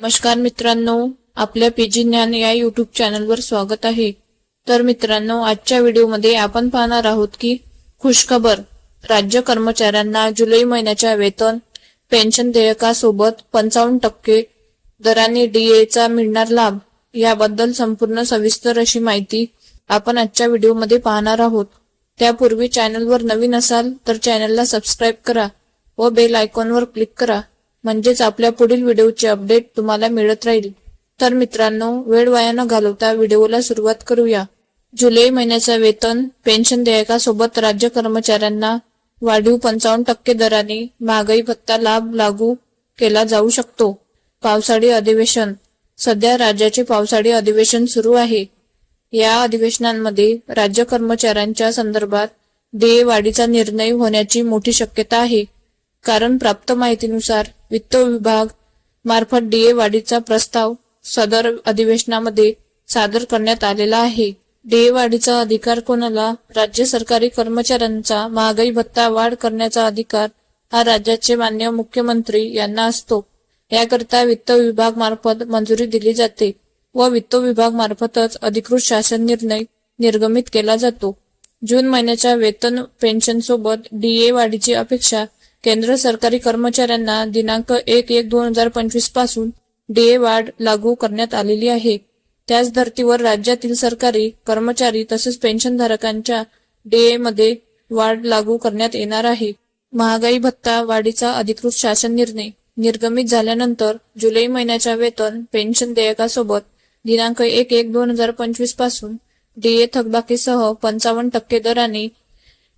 नमस्कार मित्रांनो आपल्या पीजी ज्ञान या युट्यूब चॅनलवर स्वागत आहे. तर मित्रांनो आजच्या व्हिडिओमध्ये आपण पाहणार आहोत की खुशखबर राज्य कर्मचाऱ्यांना जुलै महिन्याच्या वेतन पेन्शन देयकासोबत पंचावन्न टक्के दराने डीएचा मिळणार लाभ याबद्दल संपूर्ण सविस्तर अशी माहिती आपण आजच्या व्हिडिओमध्ये पाहणार आहोत. त्यापूर्वी चॅनलवर नवीन असाल तर चॅनलला सबस्क्राईब करा व बेल आयकॉनवर क्लिक करा. म्हणजेच आपल्या पुढील व्हिडिओचे अपडेट तुम्हाला मिळत राहील. तर मित्रांनो वेळ वाया न घालवता व्हिडिओला सुरुवात करूया. जुलै महिन्याचा वेतन पेन्शन देयकासोबत राज्य कर्मचाऱ्यांना वाढीव पंचावन्न टक्के दराने महागाई भत्ता लाभ लागू केला जाऊ शकतो. पावसाळी अधिवेशन. सध्या राज्याचे पावसाळी अधिवेशन सुरू आहे. या अधिवेशनांमध्ये राज्य कर्मचाऱ्यांच्या संदर्भात देय वाढीचा निर्णय होण्याची मोठी शक्यता आहे. कारण प्राप्त माहितीनुसार वित्त विभाग मार्फत डीए वाढीचा प्रस्ताव सदर अधिवेशनामध्ये सादर करण्यात आलेला आहे. डीए वाढीचा अधिकार कोणाला? राज्य सरकारी कर्मचाऱ्यांचा महागाई भत्ता वाढ करण्याचा अधिकार हा राज्याचे मान्य मुख्यमंत्री यांना असतो. याकरिता वित्त विभाग मार्फत मंजुरी दिली जाते व वित्त विभाग मार्फतच अधिकृत शासन निर्णय निर्गमित केला जातो. जून महिन्याच्या वेतन पेन्शन सोबत डीए वाढीची अपेक्षा केंद्र सरकारी कर्मचाऱ्यांना दिनांक एक एक दोन हजार पंचवीसपासून डीए वाढ लागू करण्यात आलेली आहे. त्याच धर्तीवर राज्यातील सरकारी कर्मचारी तसेच पेन्शनधारकांच्या डीए मध्ये वाढ लागू करण्यात येणार आहे. महागाई भत्ता वाढीचा अधिकृत शासन निर्णय निर्गमित झाल्यानंतर जुलै महिन्याच्या वेतन पेन्शन देयकासोबत दिनांक एक एक दोन हजार पंचवीसपासून डीए थकबाकीसह पंचावन्न टक्के दराने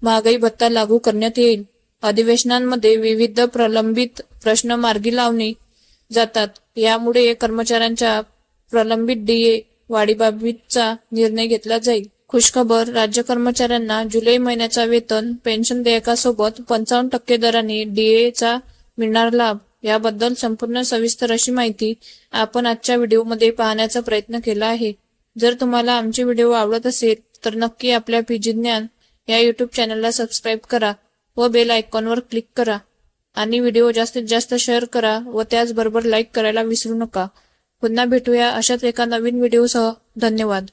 महागाई भत्ता लागू करण्यात येईल. अधिवेशनांमध्ये विविध प्रलंबित प्रश्न मार्गी लावणे जातात. यामुळे कर्मचाऱ्यांच्या प्रलंबित डीए वाढीबाबतचा निर्णय घेतला जाईल. खुशखबर राज्य कर्मचाऱ्यांना जुलै महिन्याचा वेतन पेन्शन देयकासोबत पंचावन्न टक्के दराने डीए चा मिळणार लाभ. याबद्दल संपूर्ण सविस्तर अशी माहिती आपण आजच्या व्हिडिओमध्ये पाहण्याचा प्रयत्न केला आहे. जर तुम्हाला आमचे व्हिडिओ आवडत असेल तर नक्की आपल्या पीजी ज्ञान या युट्यूब चॅनलला सबस्क्राईब करा. व बेल आयकॉनवर क्लिक करा. आणि व्हिडिओ जास्तीत जास्त शेअर करा व त्याचबरोबर लाईक करायला विसरू नका. पुन्हा भेटूया अशाच एका नवीन व्हिडिओसह धन्यवाद.